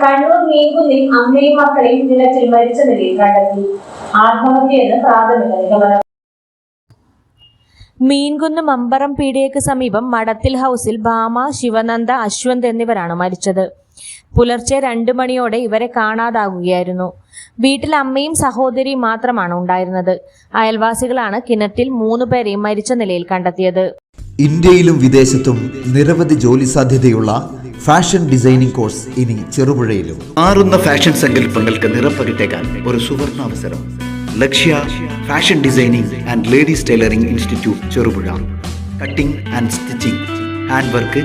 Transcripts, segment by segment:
കണ്ണൂർ മീൻകുന്നിൽ അമ്മയും മക്കളെയും നിലത്തിൽ മരിച്ച നിലയിൽ കണ്ടെത്തി. ആത്മഹത്യയെന്ന് പ്രാഥമിക നിഗമനം. മീൻകുന്ന് മമ്പറം പീടിയക്ക് സമീപം മടത്തിൽ ഹൗസിൽ ഭാമ ശിവനന്ദ അശ്വന്ത് എന്നിവരാണ് മരിച്ചത്. പുലർച്ചെ രണ്ടു മണിയോടെ ഇവരെ കാണാതാകുകയായിരുന്നു. വീട്ടിൽ അമ്മയും സഹോദരിയും മാത്രമാണ് ഉണ്ടായിരുന്നത്. അയൽവാസികളാണ് കിണറ്റിൽ മൂന്നു പേരെയും മരിച്ച നിലയിൽ കണ്ടെത്തിയത്. ഇന്ത്യയിലും വിദേശത്തും നിരവധി ജോലി സാധ്യതയുള്ള ഫാഷൻ ഡിസൈനിംഗ് കോഴ്സ് ഇനി ചെറുപുഴയിലും. മാറുന്ന ഫാഷൻ സങ്കല്പങ്ങൾക്ക് നിറപ്പകിട്ടേക്കാൻ ഒരു സുവർണ അവസരം. Lakshya fashion designing and ladies tailoring institute Cherupuzha. Cutting and stitching hand work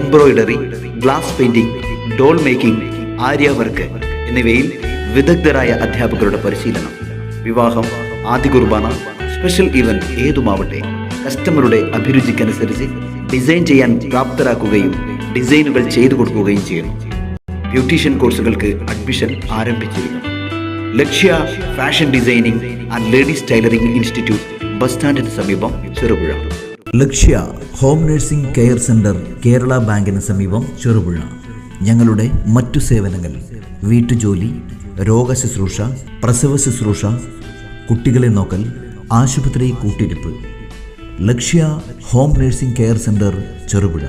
embroidery glass painting doll making aari work എന്നിവയിൽ വിദഗ്ധരായ അധ്യാപകരുടെ പരിശീലനം വിവാഹം ആദ്യ കുർബാന സ്പെഷ്യൽ ഇവന്റ് ഏതുമാവട്ടെ കസ്റ്റമറുടെ അഭിരുചിക്കനുസരിച്ച് ഡിസൈൻ ചെയ്യാൻ പ്രാപ്തരാക്കുകയും ഡിസൈനുകൾ ചെയ്തു കൊടുക്കുകയും ചെയ്യുന്നു. ബ്യൂട്ടീഷ്യൻ കോഴ്സുകൾക്ക് അഡ്മിഷൻ ആരംഭിച്ചിരുന്നു Lakshya fashion designing and ladies tailoring institute bus സ്റ്റാൻഡിന് സമീപം Cherupuzha. Lakshya home nursing care centre Kerala ബാങ്കിന് സമീപം ചെറുപുഴ. ഞങ്ങളുടെ മറ്റു സേവനങ്ങൾ വീട്ടുജോലി രോഗശുശ്രൂഷ പ്രസവ ശുശ്രൂഷ കുട്ടികളെ നോക്കൽ ആശുപത്രി കൂട്ടിരിപ്പ്. Lakshya home nursing care centre Cherupuzha.